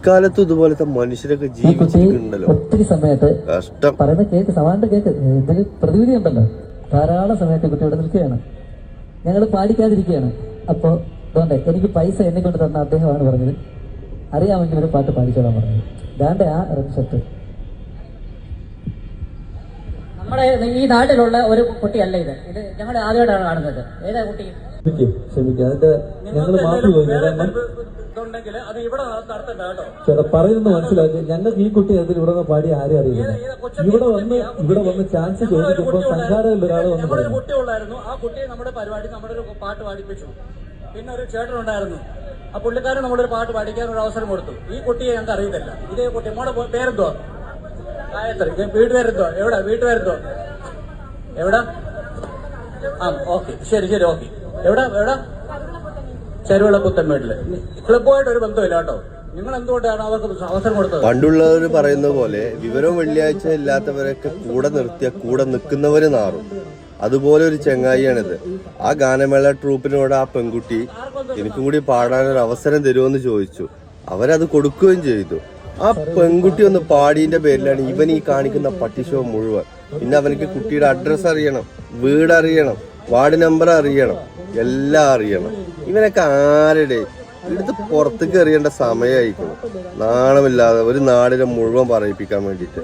ഇക്കാലത്തും ഇതുപോലത്തെ മനുഷ്യരൊക്കെ ജീവിച്ചിട്ടുണ്ടല്ലോ ഒത്തിരി സമയത്ത് കഷ്ടം. പറയുന്ന കേക്ക് സമാന്റെ കേക്ക് ഇതിൽ പ്രതിവിധി ഉണ്ടല്ലോ. ധാരാളം സമയത്ത് കുട്ടി ഇവിടെ നിൽക്കുകയാണ്. ഞങ്ങൾ പാടിക്കാതിരിക്കുകയാണ്. അപ്പോ അതുകൊണ്ട് എനിക്ക് പൈസ എന്നെ കൊണ്ട് തന്ന അദ്ദേഹമാണ് പറഞ്ഞത്. അറിയാമെങ്കിൽ ഒരു പാട്ട് പാടിച്ചോളാൻ പറഞ്ഞത്. ദാണ്ട ആ റെഡ് ഷർട്ട്. നമ്മുടെ ഈ നാട്ടിലുള്ള ഒരു കുട്ടിയല്ല ഇത്. ഇത് ഞങ്ങൾ ആദ്യമായിട്ടാണ് കാണുന്നത്. ഏതാ കുട്ടി? ക്ഷമിക്കുക അതിന്റെ ഞങ്ങൾ മാറ്റി അത് ഇവിടെ നടത്തണ്ട കേട്ടോ. ചേട്ടാ പറയുന്നത് മനസ്സിലാക്കി. ഞങ്ങൾക്ക് ഈ കുട്ടി അതിൽ ഇവിടെ നിന്ന് പാടി ആരും അറിയില്ല. ഇവിടെ വന്ന് ഇവിടെ വന്ന് ചാൻസ് ചോദിക്കുമ്പോൾ സംഘാടകരിൽ ഒരാൾ വന്ന് പറഞ്ഞു. കുട്ടി ഉള്ളായിരുന്നു. ആ കുട്ടിയെ നമ്മുടെ പരിപാടി നമ്മുടെ ഒരു പാട്ട് പാടിപ്പിച്ചു. പിന്നെ ഒരു ചേട്ടൻ ഉണ്ടായിരുന്നു. ആ പുള്ളിക്കാരൻ നമ്മളൊരു പാട്ട് പാടിക്കാൻ ഒരു അവസരം കൊടുത്തു. ഈ കുട്ടിയെ ഞങ്ങൾക്ക് അറിയത്തില്ല. ഇതേ കുട്ടി. മോളെ പേരെന്തോ ഗായത്രി. വീട്ടുപേരെന്തോ എവിടെ? വീട്ടുപേരെന്തോ എവിടെ? ആ ഓക്കെ. ശരി ശരി ഓക്കെ. എവിടെ എവിടെ? ഒരു നിങ്ങൾ എന്തുകൊണ്ടാണ് അവർക്ക് അവസരം പണ്ടുള്ളവർ പറയുന്ന പോലെ വിവരം വെള്ളിയാഴ്ച ഇല്ലാത്തവരൊക്കെ കൂടെ നിർത്തിയ കൂടെ നിൽക്കുന്നവര് നാറും. അതുപോലെ ഒരു ചെങ്ങായിയാണിത്. ആ ഗാനമേള ട്രൂപ്പിനോട് ആ പെൺകുട്ടി എനിക്കും കൂടി പാടാനൊരു അവസരം തരുമെന്ന് ചോദിച്ചു. അവരത് കൊടുക്കുകയും ചെയ്തു. ആ പെൺകുട്ടി ഒന്ന് പാടിന്റെ പേരിലാണ് ഇവൻ ഈ കാണിക്കുന്ന പട്ടി ഷോ മുഴുവൻ. പിന്നെ അവനക്ക് കുട്ടിയുടെ അഡ്രസ്സ് അറിയണം വീട് അറിയണം വാർഡ് നമ്പർ അറിയണം. എല്ലാം അറിയണം. ഇവനൊക്കെ ആരുടെ? ഇവിടുത്തെ പുറത്തേക്ക് എറിയേണ്ട സമയമായിരിക്കണം നാണമില്ലാതെ ഒരു നാടിനെ മുഴുവൻ പറയിപ്പിക്കാൻ വേണ്ടിയിട്ട്.